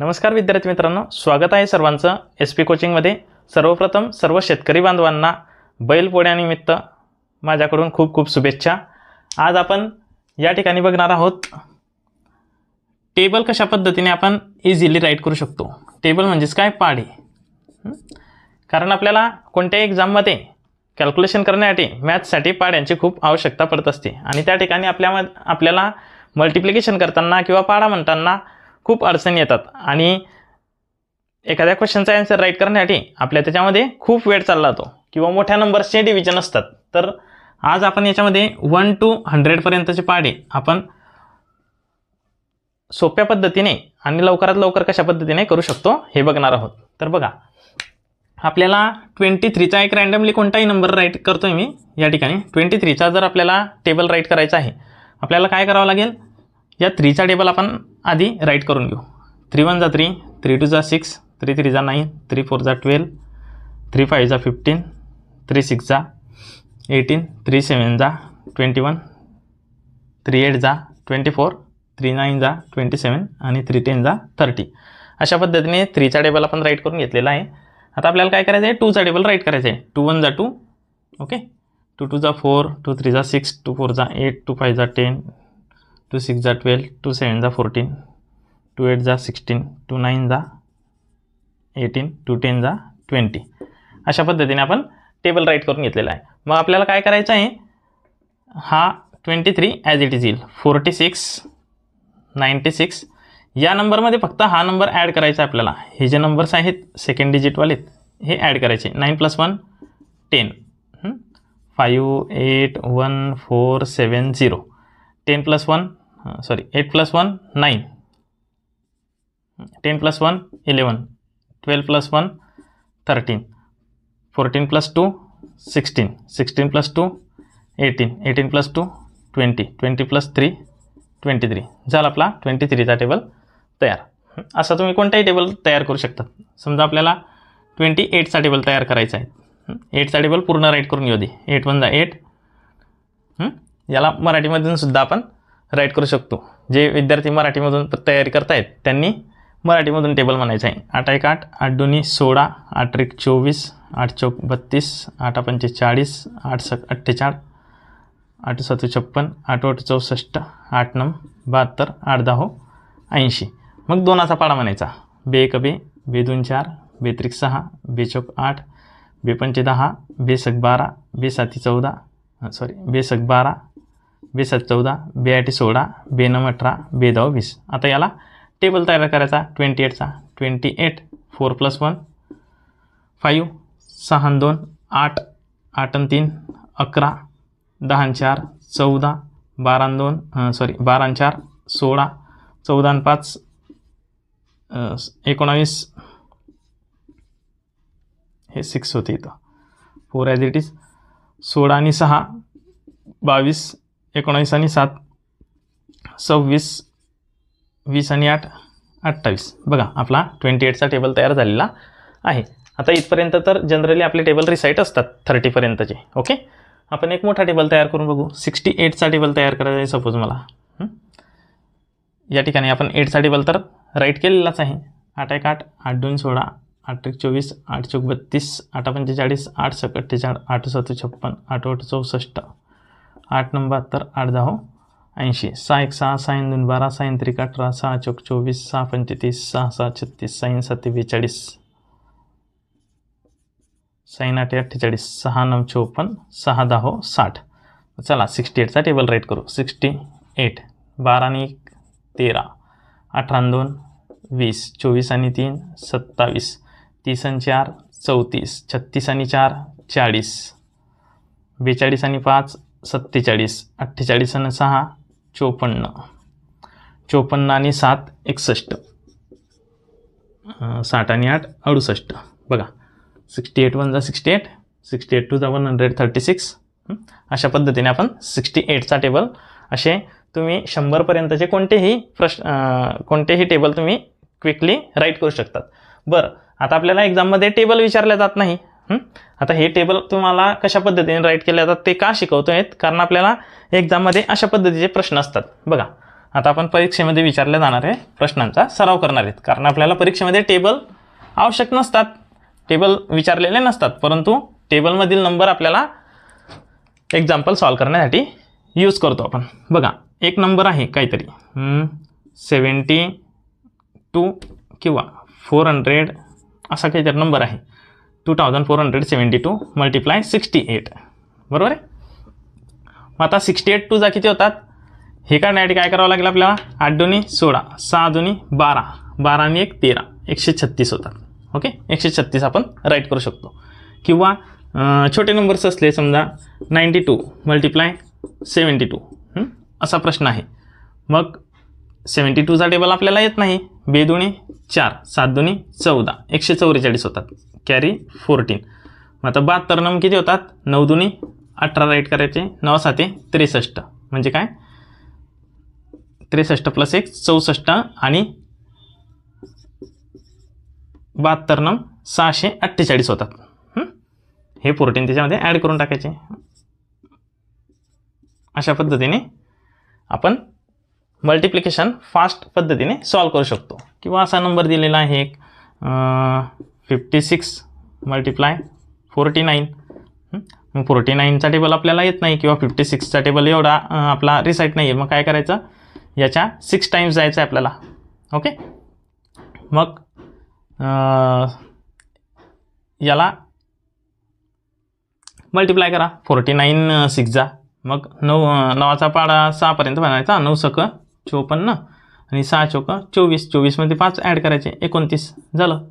नमस्कार विद्यार्थी मित्रांनो स्वागत आहे सर्वांचं एस पी कोचिंगमध्ये सर्वप्रथम सर्व शेतकरी बांधवांना बैलपोळ्यानिमित्त माझ्याकडून खूप खूप शुभेच्छा. आज आपण या ठिकाणी बघणार आहोत टेबल कशा पद्धतीने आपण इझिली राईट करू शकतो? टेबल म्हणजेच काय? पाढे. कारण आपल्याला कोणत्याही एक्झाममध्ये कॅल्क्युलेशन करण्यासाठी मॅथ्ससाठी पाड्यांची खूप आवश्यकता पडत असते. आणि त्या ठिकाणी आपल्या आपल्याला मल्टिप्लिकेशन करताना किंवा पाडा म्हणताना खूप अडचणी येतात. आणि एखाद्या क्वेश्चनचा ॲन्सर राईट करण्यासाठी आपल्या त्याच्यामध्ये खूप वेळ चालला जातो किंवा मोठ्या नंबर्सचे डिव्हिजन असतात. तर आज आपण याच्यामध्ये वन टू हंड्रेडपर्यंतचे पाडे आपण सोप्या पद्धतीने आणि लवकरात लवकर कशा पद्धतीने करू शकतो हे बघणार आहोत. तर बघा आपल्याला ट्वेंटी थ्रीचा एक रँडमली कोणताही नंबर राईट आहे मी या ठिकाणी ट्वेंटी थ्रीचा जर आपल्याला टेबल राईट करायचा आहे आपल्याला काय करावं लागेल? या थ्रीचा टेबल आपण आधी राईट करून घेऊ. थ्री वन जा थ्री थ्री टू जा सिक्स थ्री थ्री जा नाईन थ्री फोर जा ट्वेल्व थ्री फाईव्ह जा फिफ्टीन थ्री सिक्स जा एटीन थ्री सेवन जा ट्वेंटी वन थ्री एट जा ट्वेंटी फोर थ्री नाईन जा ट्वेंटी सेवन आणि थ्री टेन जा थर्टी अशा पद्धतीने थ्रीचा टेबल आपण राईट करून घेतलेला आहे. आता आपल्याला काय करायचं आहे टूचा टेबल राईट करायचं आहे टू वन जा टू ओके टू टू जा फोर टू थ्री जा सिक्स टू फोर जा एट टू फाय जा टेन टू सिक्स जा ट्वेल्व टू सेवन जा फोर्टीन टू एट जा सिक्स्टीन टू नाईन जा एटीन टू टेन जा ट्वेंटी. अशा पद्धतीने आपण टेबल राईट करून घेतलेला आहे. मग आपल्याला काय करायचं आहे? हा twenty three as it is येईल. फोर्टी सिक्स नाईंटी सिक्स या नंबरमध्ये फक्त हा नंबर ॲड करायचा आहे आपल्याला. हे जे नंबर्स आहेत सेकंड डिजिटवालेत हे ॲड करायचे nine plus one ten five eight one four seven zero ten plus one sorry eight plus one nine. Ten plus one eleven twelve plus one thirteen. Fourteen plus two sixteen. Sixteen plus two eighteen. Eighteen plus two twenty. Twenty plus three twenty three. झाला आपला twenty थ्रीचा table तयार. असा तुम्ही कोणताही table तयार करू शकता. समजा आपल्याला ट्वेंटी एटचा टेबल तयार करायचा आहे. एटचा टेबल पूर्ण राईट करून घेऊ दे. एट वन जा एट याला मराठीमधून सुद्धा आपण राईट करू शकतो. जे विद्यार्थी मराठीमधून तयारी करतायत त्यांनी मराठीमधून टेबल म्हणायचं आहे. आठ एक आठ आठ दोन्ही सोळा आठ एक चोवीस आठ चौक बत्तीस आठ पंचेचाळीस आठ सक अठ्ठेचाळ आठ सातू छप्पन आठ आठ चौसष्ट आठ नऊ बहात्तर आठ दहा ऐंशी. मग दोनाचा पाडा म्हणायचा. बे एक बे बे दोन चार बे त्रिक सहा बे चौक आठ बे पंचे दहा बे सक बारा बे साती चौदा सॉरी बे सक बारा बेसात चौदा बे टी सोळा बे नऊ अठरा बेदाव दहा वीस. आता याला टेबल तयार करायचा twenty एटचा twenty eight four plus one five सहा दोन आठ आठ आणि तीन अकरा दहा चार चौदा बारा दोन सॉरी बारा चार सोळा चौदा पाच एकोणावीस हे सिक्स होते इथं. फोर ॲज इट इज सोळा आणि सहा बावीस एकोणावीस आणि सात सव्वीस वीस आणि आठ अठ्ठावीस बघा आपला ट्वेंटी एटचा टेबल तयार झालेला आहे आता इथपर्यंत तर जनरली आपले टेबल रिसाईट असतात थर्टीपर्यंतचे ओके आपण एक मोठा टेबल तयार करून बघू सिक्स्टी एटचा टेबल तयार करायचा आहे सपोज मला या ठिकाणी आपण एटचा टेबल तर राईट केलेलाच आहे आठ एक आठ आठ दोन सोळा आठ एक चोवीस आठ चौक बत्तीस आठ पंचेचाळीस आठ सक अठ्ठेचाळ आठ सातू छप्पन आठ आठ चौसष्ट आठ नऊ बहात्तर आठ दहा ऐंशी. सहा एक सहा सहा दोन बारा सहा त्रिक अठरा सहा चौक चोवीस सहा पंचेतीस सहा सहा छत्तीस सहा सात बेचाळीस. साईन आठ अठ्ठेचाळीस सहा नऊ चोपन्न सहा दहा साठ. चला सिक्स्टी एटचा टेबल राईट करू. सिक्स्टी एट बारा आणि एक तेरा. अठरा दोन वीस. चोवीस आणि तीन सत्तावीस. तीस आणि चार चौतीस. छत्तीस आणि चार चाळीस. बेचाळीस आणि पाच सत्तेचाळीस अठ्ठेचाळीस आणि सहा चोपन्न. चोपन्न आणि सात एकसष्ट. साठ आणि आठ अडुसष्ट. बघा सिक्स्टी एट वन जा sixty eight sixty eight two जा वन हंड्रेड थर्टी सिक्स अशा पद्धतीने आपण सिक्स्टी एटचा टेबल असे तुम्ही शंभरपर्यंतचे कोणतेही प्रश्न कोणतेही टेबल तुम्ही क्विकली राईट करू शकतात. बरं आता आपल्याला एक्झाममध्ये टेबल विचारले जात नाही. आता हे टेबल तुम्हाला कशा पद्धतीने राईट केले जातात ते का शिकवतो आहेत? कारण आपल्याला एक्झाममध्ये अशा पद्धतीचे प्रश्न असतात. बघा आता आपण परीक्षेमध्ये विचारल्या जाणारे प्रश्नांचा सराव करणार आहेत. कारण आपल्याला परीक्षेमध्ये टेबल आवश्यक नसतात. टेबल विचारलेले नसतात. परंतु टेबलमधील नंबर आपल्याला एक्झाम्पल सॉल्व करण्यासाठी यूज करतो आपण. बघा एक नंबर आहे काहीतरी. सेवन्टी टू किंवा फोर हंड्रेड असा काहीतरी नंबर आहे. Two thousand four hundred seventy two multiply sixty eight बरोबर आहे? मग आता सिक्स्टी एट टूजा किती होतात? हे काढण्यासाठी काय करावं लागेल आपल्याला? आठ दोन्ही सोळा सहा दोन्ही बारा. बारा आणि एक तेरा. एकशे छत्तीस होतात. ओके एकशे छत्तीस आपण राईट करू शकतो. किंवा छोटे नंबर्स असले समजा ninety two multiply seventy two असा प्रश्न आहे. मग सेवन्टी टूचा टेबल आपल्याला येत नाही. बेदुणे चार सात दोन्ही चौदा. एकशे चौवेचाळीस होतात. कॅरी फोर्टीन मग आता बहात्तर नम किती होतात? नऊ दुनी अठरा राईट करायचे. नऊ साते त्रेसष्ट. म्हणजे काय? त्रेसष्ट प्लस एक चौसष्ट आणि बहात्तर नम सहाशे अठ्ठेचाळीस होतात. हे? फोर्टीन त्याच्यामध्ये ॲड करून टाकायचे. अशा पद्धतीने आपण मल्टिप्लिकेशन फास्ट पद्धतीने सॉल्व करू शकतो. किंवा असा नंबर दिलेला आहे एक fifty six multiply forty nine मग फोर्टी नाईनचा टेबल आपल्याला येत नाही किंवा फिफ्टी सिक्सचा टेबल एवढा आपला रिसाईट नाही आहे मग काय करायचं? याच्या सिक्स टाईम्स जायचं आहे आपल्याला. ओके मग याला मल्टिप्लाय करा. फोर्टी नाईन सिक्स जा मग नऊ नवाचा पाडा सहापर्यंत बनायचा नऊ सक चोपन्न आणि सहा चौक चोवीस चोवीसमध्ये पाच ॲड करायचे एकोणतीस. झालं.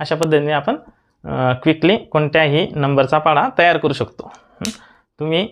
अशा पद्धतीने आपण क्विकली कोणत्याही नंबरचा पाडा तयार करू शकतो. तुम्ही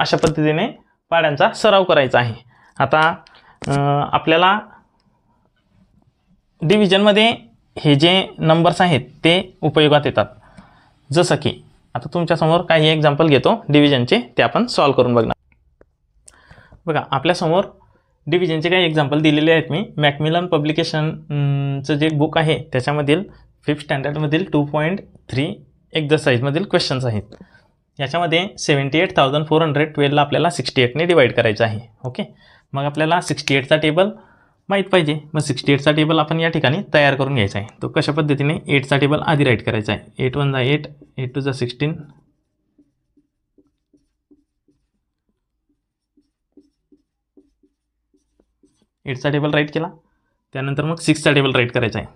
अशा पद्धतीने पाड्यांचा सराव करायचा आहे. आता आपल्याला डिव्हिजनमध्ये हे जे नंबर्स आहेत ते उपयोगात येतात. जसं की आता तुमच्यासमोर काही एक्झाम्पल घेतो डिव्हिजनचे ते आपण सॉल्व करून बघणार. बघा आपल्यासमोर डिव्हिजनचे काही एक्झाम्पल दिलेले आहेत मी. मॅकमिलन पब्लिकेशनचं जे बुक आहे त्याच्यामधील फिफ्थ स्टँडर्डमधील टू पॉईंट थ्री एक्झरसाईजमधील क्वेश्चन्स आहेत. याच्यामध्ये seventy eight thousand four hundred ट्वेल्वला आपल्याला सिक्स्टी एटने डिवाईड करायचं आहे. ओके मग आपल्याला सिक्स्टी एटचा टेबल माहीत पाहिजे. मग सिक्स्टी एटचा टेबल आपण या ठिकाणी तयार करून घ्यायचा आहे. तो कशा पद्धतीने एटचा टेबल आधी राईट करायचा आहे? एट वन जा एट एट टू जा सिक्स्टीन एटचा टेबल राईट केला. त्यानंतर मग सिक्सचा टेबल राईट करायचा आहे.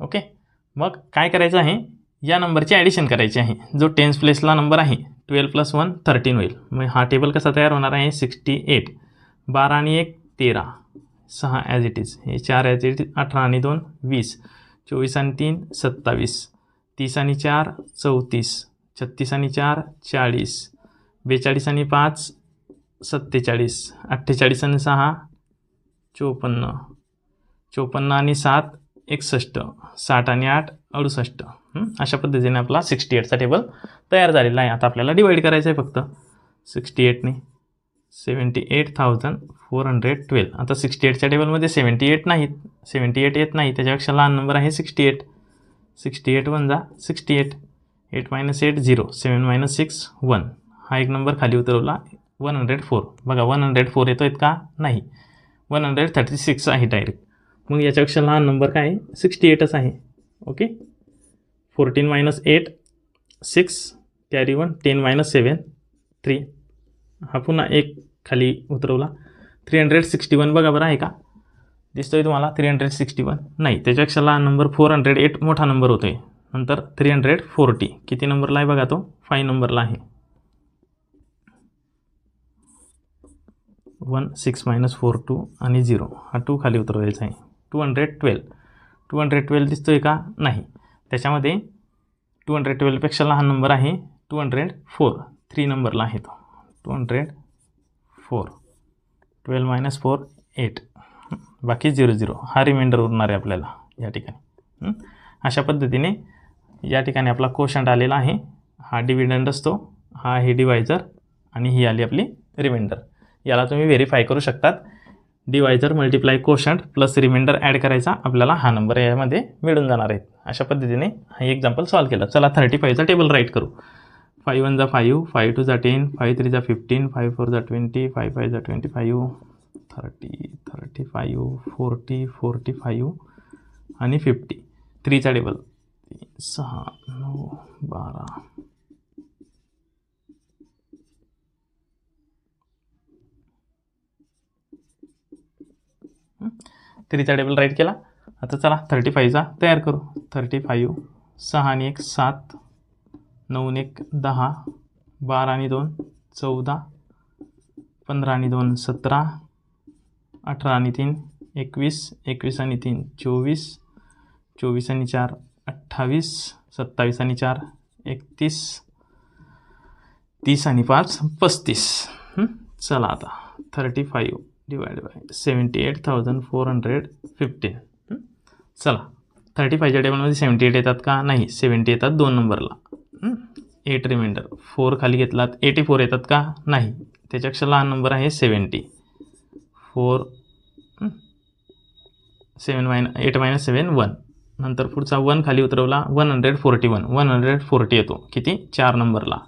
ओके मग काय करायचं आहे? या नंबरची ॲडिशन करायची आहे. जो टेन्स प्लेसला नंबर आहे ट्वेल्व प्लस वन थर्टीन होईल. मग हा टेबल कसा तयार होणार आहे? सिक्स्टी एट बारा आणि एक तेरा. सहा ॲज इट इज हे चार ॲज इट इज अठरा आणि दोन वीस. चोवीस आणि तीन सत्तावीस. तीस आणि चार चौतीस. छत्तीस आणि चार चाळीस. बेचाळीस आणि पाच सत्तेचाळीस. अठ्ठेचाळीस आणि सहा चोपन्न. चोपन्न आणि सात एकसष्ट. साठ आणि आठ अडुसष्ट. अशा पद्धतीने आपला सिक्स्टी एटचा टेबल तयार झालेला आहे. आता आपल्याला डिवाईड करायचं आहे फक्त. Sixty एटने. Seventy eight thousand four hundred twelve. आता सिक्स्टी एटच्या टेबलमध्ये सेवन्टी एट नाहीत. सेवन्टी एट येत नाही. त्याच्यापेक्षा लहान नंबर आहे sixty eight. Sixty eight one जा. Sixty eight. Eight minus eight zero seven minus six one हा एक नंबर खाली उतरवला. वन हंड्रेड फोर बघा वन हंड्रेड फोर येतो आहेत का? नाही. वन हंड्रेड थर्टी सिक्स आहे डायरेक्ट मग याच्यापेक्षा लहान नंबर काय आहे? सिक्स्टी एटच आहे. Okay fourteen minus eight six carry one ten minus seven three हा पुन्हा एक खाली उतरवला. थ्री हंड्रेड सिक्स्टी वन बघा बरं आहे का? दिसतोय तुम्हाला थ्री हंड्रेड सिक्स्टी वन नाही त्याच्यापेक्षा लहान नंबर फोर हंड्रेड एट मोठा नंबर होतो आहे नंतर थ्री हंड्रेड फोर्टी किती नंबरला आहे बघा तो? फाय नंबरला आहे. One six minus four two आणि झिरो हा टू खाली उतरवायचा आहे. Two hundred twelve two hundred twelve दिसतो आहे का? नाही. त्याच्यामध्ये टू हंड्रेड ट्वेल्वपेक्षा लहान नंबर आहे. टू हंड्रेड फोर थ्री नंबरला आहे तो. Two hundred four twelve minus four eight. बाकी झिरो झिरो. हा रिमाइंडर उरणार आहे आपल्याला या ठिकाणी. अशा पद्धतीने या ठिकाणी आपला कोशंट आलेला आहे. हा डिव्हिडंड असतो. हा हे डिवायझर आणि ही आली आपली रिमाइंडर याला तुम्ही व्हेरीफाय करू शकतात. Divisor multiply quotient plus reminder add करायचा आपल्याला हा नंबर यामध्ये मिळून जाणार आहेत अशा पद्धतीने हा एक्झाम्पल सॉल्व केला. चला थर्टी फाईव्हचा टेबल राईट करू. फाईव्ह वन जा फाईव्ह फाईव्ह टू जा टेन फाईव्ह थ्री जा फिफ्टीन फाईव्ह फोर जा ट्वेंटी फाईव्ह फाईव्ह जा twenty five thirty thirty five forty forty five आणि फिफ्टी थ्रीचा टेबल सहा नऊ बारा. थ्रीचा टेबल राईट केला. आता चला थर्टी फाईव्हचा तयार करू. थर्टी फाईव्ह सहा आणि एक सात. नऊ एक दहा बारा आणि दोन चौदा पंधरा आणि दोन सतरा अठरा आणि तीन एकवीस एकवीस आणि तीन चोवीस चोवीस आणि चार अठ्ठावीस सत्तावीस आणि चार एकतीस तीस आणि पाच पस्तीस. चला आता. Thirty five divide by seventy eight thousand four hundred fifteen. चला. थर्टी फायच्या टेबलमध्ये सेवन्टी एट येतात का? नाही. सेवन्टी येतात दोन नंबरला. एट रिमाइंडर फोर खाली घेतलात. एटी फोर येतात का? नाही. त्याच्यापेक्षा लहान नंबर आहे seventy four seven minus eight minus seven one नंतर पुढचा वन खाली उतरवला. One hundred forty one one hundred forty येतो. किती? चार नंबरला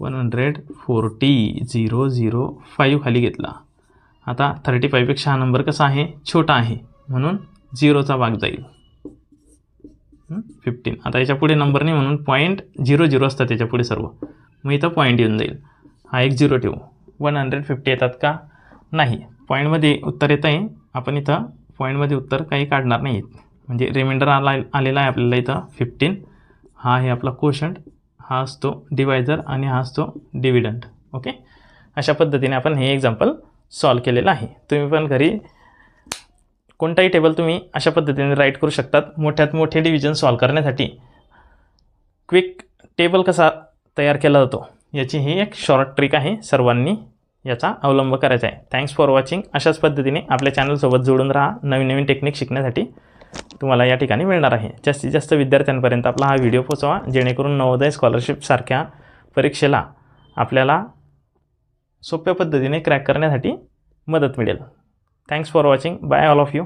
one hundred forty zero zero five खाली घेतला. आता थर्टी फाईव्हपेक्षा हा नंबर कसा आहे? छोटा आहे. म्हणून झिरोचा भाग जाईल. फिफ्टीन. आता याच्यापुढे नंबर नाही म्हणून पॉईंट झिरो झिरो असतात त्याच्या पुढे सर्व. मग इथं पॉईंट येऊन जाईल. हा एक झिरो ठेवू. वन हंड्रेड फिफ्टी येतात का? नाही. पॉईंटमध्ये उत्तर येतं आहे. आपण इथं पॉईंटमध्ये उत्तर काही काढणार नाही म्हणजे रिमाइंडर आला आलेला आहे आपल्याला इथं फिफ्टीन हा आहे आपला कोशंट हा असतो डिवायझर आणि हा असतो डिव्हिडंट ओके अशा पद्धतीने आपण हे एक्झाम्पल सॉल्व केलेलं आहे. तुम्ही पण घरी कोणताही टेबल तुम्ही अशा पद्धतीने राईट करू शकतात. मोठ्यात मोठे डिव्हिजन सॉल्व करण्यासाठी. क्विक टेबल कसा तयार केला जातो? याची ही एक शॉर्ट ट्रिक आहे. सर्वांनी याचा अवलंब करायचा आहे. थँक्स फॉर वॉचिंग अशाच पद्धतीने आपल्या चॅनलसोबत जोडून राहा. नवीन नवीन टेक्निक शिकण्यासाठी तुम्हाला या ठिकाणी मिळणार आहे. जास्तीत जास्त विद्यार्थ्यांपर्यंत आपला हा व्हिडिओ पोचवा जेणेकरून नवोदय स्कॉलरशिपसारख्या परीक्षेला आपल्याला सोप्या पद्धतीने क्रॅक करण्यासाठी मदत मिळेल. Thanks for watching bye all of you